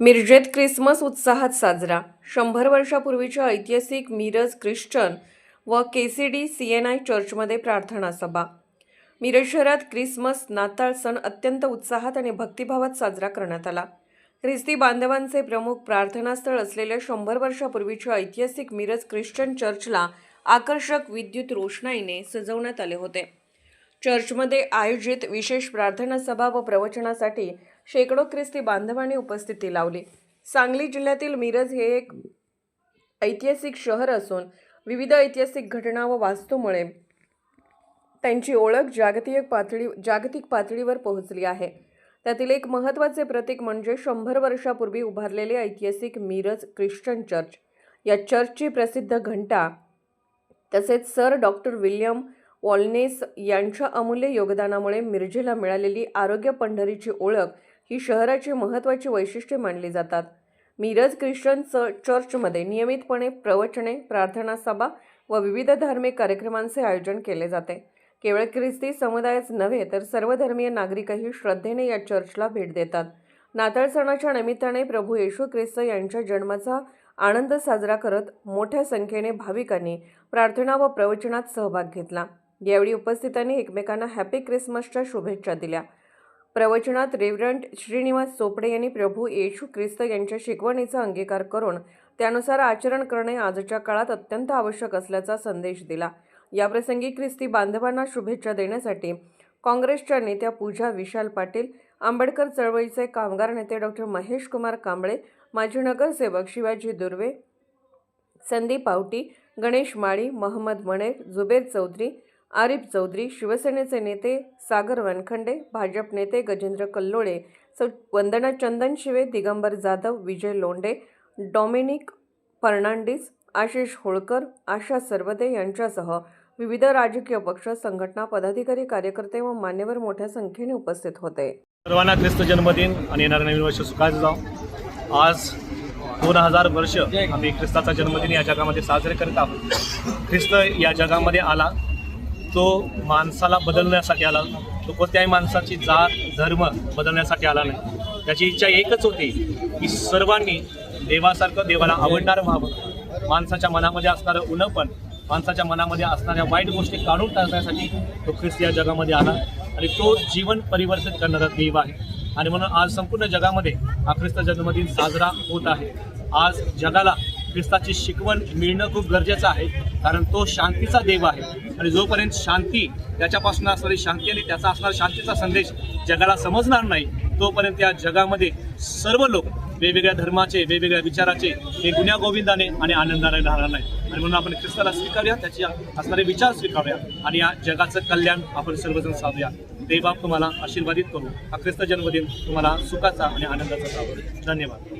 मिरजेत Christmas उत्साहात साजरा. शंभर वर्षापूर्वीच्या ऐतिहासिक मिरज ख्रिश्चन व के सी एन आय चर्चमध्ये प्रार्थना सभा. मिरज शहरात क्रिसमस नाताळ सण अत्यंत उत्साहात आणि भक्तिभावात साजरा करण्यात आला. ख्रिस्ती बांधवांचे प्रमुख प्रार्थनास्थळ असलेल्या शंभर वर्षापूर्वीच्या ऐतिहासिक मिरज ख्रिश्चन चर्चला आकर्षक विद्युत रोषणाईने सजवण्यात आले होते. चर्चमध्ये आयोजित विशेष प्रार्थना सभा व प्रवचनासाठी शेकडो ख्रिस्ती बांधवांनी उपस्थिती लावली. सांगली जिल्ह्यातील मिरज हे एक ऐतिहासिक शहर असून विविध ऐतिहासिक घटना व वास्तूमुळे त्यांची ओळख जागतिक पातळी जागतिक पातळीवर पोहोचली आहे. त्यातील एक महत्त्वाचे प्रतीक म्हणजे शंभर वर्षापूर्वी उभारलेले ऐतिहासिक मिरज ख्रिश्चन चर्च. या चर्चची प्रसिद्ध घंटा तसेच सर डॉक्टर विल्यम वॉलनेस यांच्या अमूल्य योगदानामुळे मिरजेला मिळालेली आरोग्य पंढरीची ओळख ही शहराची महत्त्वाची वैशिष्ट्ये मानली जातात. मिरज ख्रिश्चन च चर्चमध्ये नियमितपणे प्रवचने प्रार्थना सभा व विविध धार्मिक कार्यक्रमांचे आयोजन केले जाते. केवळ ख्रिस्ती समुदायच नव्हे तर सर्व धर्मीय नागरिकही श्रद्धेने या चर्चला भेट देतात. नाताळ सणाच्या निमित्ताने प्रभू येशू ख्रिस्त यांच्या जन्माचा आनंद साजरा करत मोठ्या संख्येने भाविकांनी प्रार्थना व प्रवचनात सहभाग घेतला. यावेळी उपस्थितांनी एकमेकांना हॅपी क्रिसमसच्या शुभेच्छा दिल्या. प्रवचनात रेव्हरंट श्रीनिवास चोपडे यांनी प्रभू येशू ख्रिस्त यांच्या शिकवणीचा अंगीकार करून त्यानुसार आचरण करणे आजच्या काळात अत्यंत आवश्यक असल्याचा संदेश दिला. याप्रसंगी ख्रिस्ती बांधवांना शुभेच्छा देण्यासाठी काँग्रेसच्या नेत्या पूजा विशाल पाटील आंबेडकर चळवळीचे कामगार नेते डॉक्टर महेश कुमार कांबळे माजी नगरसेवक शिवाजी दुर्वे संदीप आवटी गणेश माळी महम्मद मणेर जुबेर चौधरी आरिफ चौधरी शिवसेनेचे नेते सागर वनखंडे भाजप नेते गजेंद्र कल्लोळे सौ वंदना चंदन शिवे दिगंबर जाधव विजय लोंढे डॉमिनिक फर्नांडिस आशिष होळकर आशा सरवदे यांच्यासह विविध राजकीय पक्ष संघटना पदाधिकारी कार्यकर्ते व मान्यवर मोठ्या संख्येने उपस्थित होते. सर्वांना ख्रिस्त जन्मदिन आणि येणारं नवीन वर्ष सुखाचं जाऊ आज दोन हजार वर्ष आम्ही ख्रिस्ताचा जन्मदिन या जगामध्ये साजरे करत आहोत. ख्रिस्त या जगामध्ये आला. तो माणसाला बदलण्यासाठी आला तो कोणत्याही माणसाची जात धर्म बदलण्यासाठी आला नाही. त्याची इच्छा एकच होती की सर्वांनी देवासारखं देवाला आवडणारं व्हावं. माणसाच्या मनामध्ये असणारं उणंपण माणसाच्या मनामध्ये असणाऱ्या वाईट गोष्टी काढून टाकण्यासाठी तो ख्रिस्त या जगामध्ये आला आणि तो जीवन परिवर्तित करणारा देव आहे. आणि म्हणून आज संपूर्ण जगामध्ये हा ख्रिस्त जन्मदिन साजरा होत आहे. आज जगाला ख्रिस्ताची शिकवण मिळणं खूप गरजेचं आहे. कारण तो शांतीचा देव आहे. आणि जोपर्यंत शांती त्याच्यापासून असणारी शांती आणि त्याचा असणारा शांतीचा संदेश जगाला समजणार नाही तोपर्यंत या जगामध्ये सर्व लोक वेगवेगळ्या धर्माचे वेगवेगळ्या विचाराचे हे गुन्ह्या गोविंदाने आणि आनंदाने राहणार नाही आणि म्हणून आपण ख्रिस्ताला स्वीकारूया त्याचे असणारे विचार स्वीकारूया आणि या जगाचं कल्याण आपण सर्वजण साधूया. देवा तुम्हाला आशीर्वादित करू. हा ख्रिस्त जन्मदिन तुम्हाला सुखाचा आणि आनंदाचा जावो धन्यवाद.